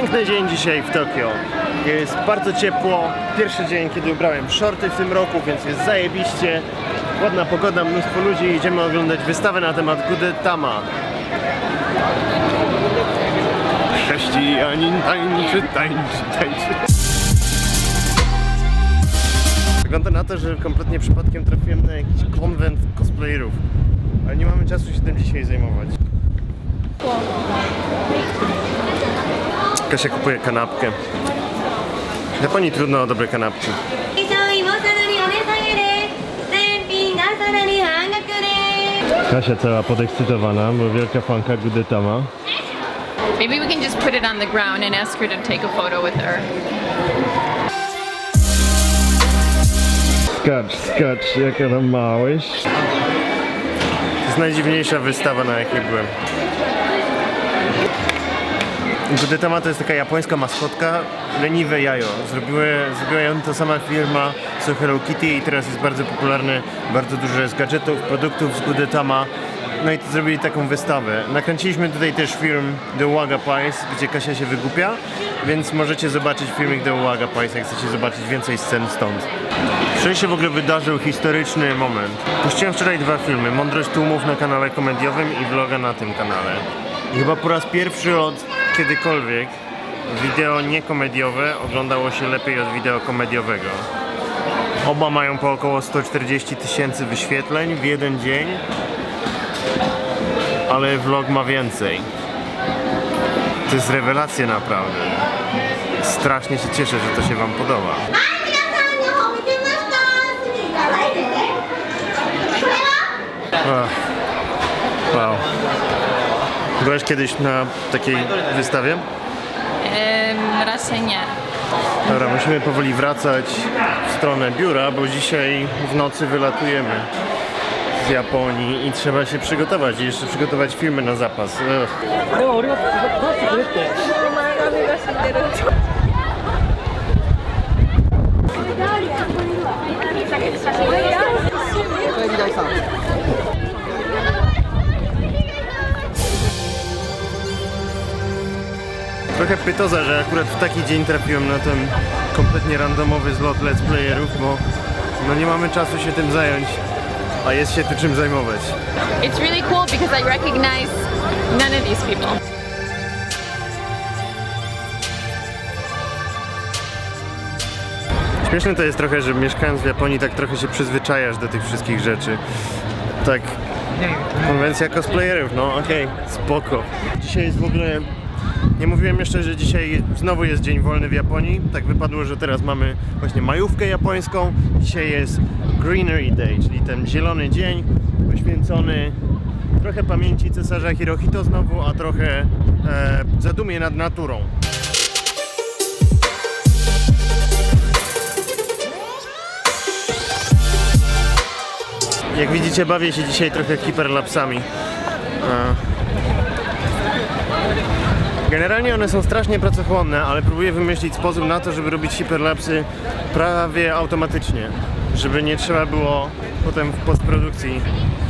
Piękny dzień dzisiaj w Tokio. Jest bardzo ciepło. Pierwszy dzień, kiedy ubrałem shorty w tym roku, więc jest zajebiście. Ładna pogoda, mnóstwo ludzi. Idziemy oglądać wystawę na temat Gudetama. Chrześcijanin tańczy, tańczy, tańczy. Wygląda na to, że kompletnie przypadkiem trafiłem na jakiś konwent cosplayerów. Ale nie mamy czasu się tym dzisiaj zajmować. Kasia kupuje kanapkę. W Japonii trudno o dobre kanapki. Kasia cała podekscytowana, bo wielka fanka Gudetama. Maybe we can just put it on the ground and ask her to take a photo with her. Skacz, skacz, jaka tam małość. To jest najdziwniejsza wystawa, na jakiej byłem. Gudetama to jest taka japońska maskotka, leniwe jajo. Zrobiły, zrobiła ją ta sama firma co Hello Kitty i teraz jest bardzo popularne, bardzo dużo jest gadżetów, produktów z Gudetama. No i to zrobili taką wystawę. Nakręciliśmy tutaj też film The Waga Pies, gdzie Kasia się wygłupia, więc możecie zobaczyć filmik The Waga Pies, jak chcecie zobaczyć więcej scen stąd. Wczoraj się w ogóle wydarzył historyczny moment. Puściłem wczoraj dwa filmy, Mądrość Tłumów na kanale komediowym i vloga na tym kanale. I chyba po raz pierwszy od kiedykolwiek wideo niekomediowe oglądało się lepiej od wideo komediowego. Oba mają po około 140 tysięcy wyświetleń w jeden dzień, ale vlog ma więcej. To jest rewelacja naprawdę. Strasznie się cieszę, że to się Wam podoba. Ach. Wow. Byłeś kiedyś na takiej wystawie? Em, raczej nie. Dobra, musimy powoli wracać w stronę biura, bo dzisiaj w nocy wylatujemy z Japonii i trzeba się przygotować i jeszcze przygotować filmy na zapas. Ugh. Trochę pytoza, że akurat w taki dzień trafiłem na ten kompletnie randomowy zlot let's playerów, bo no nie mamy czasu się tym zająć, a jest się tu czym zajmować. It's really cool because I recognize none of these people. Śmieszne to jest trochę, że mieszkając w Japonii tak trochę się przyzwyczajasz do tych wszystkich rzeczy. Tak, konwencja cosplayerów, no okej, spoko. Dzisiaj jest w ogóle, nie mówiłem jeszcze, że dzisiaj znowu jest dzień wolny w Japonii. Tak wypadło, że teraz mamy właśnie majówkę japońską. Dzisiaj jest Greenery Day, czyli ten zielony dzień poświęcony trochę pamięci cesarza Hirohito znowu, a trochę e, zadumie nad naturą. Jak widzicie, bawię się dzisiaj trochę hiperlapsami. E. Generalnie one są strasznie pracochłonne, ale próbuję wymyślić sposób na to, żeby robić hiperlapsy prawie automatycznie. Żeby nie trzeba było potem w postprodukcji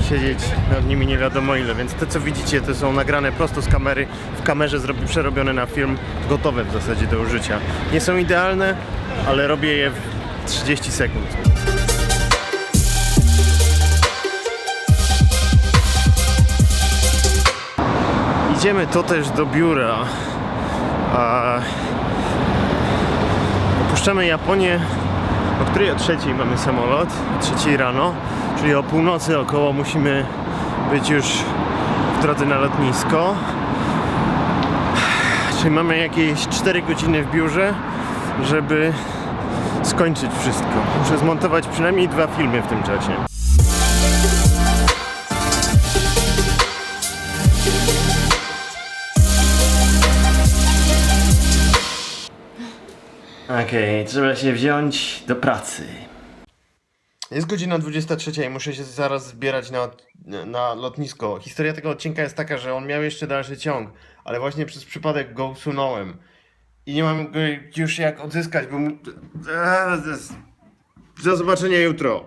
siedzieć nad nimi nie wiadomo ile. Więc te co widzicie to są nagrane prosto z kamery, w kamerze przerobione na film, gotowe w zasadzie do użycia. Nie są idealne, ale robię je w 30 sekund. Idziemy to też do biura. Opuszczamy Japonię. O której o trzeciej mamy samolot? O trzeciej rano, czyli o północy około musimy być już w drodze na lotnisko. Czyli mamy jakieś 4 godziny w biurze, żeby skończyć wszystko. Muszę zmontować przynajmniej dwa filmy w tym czasie. Okej, trzeba się wziąć do pracy. Jest godzina 23 i muszę się zaraz zbierać na, na lotnisko. Historia tego odcinka jest taka, że on miał jeszcze dalszy ciąg, ale właśnie przez przypadek go usunąłem. I nie mam go już jak odzyskać, bo. Do zobaczenia jutro.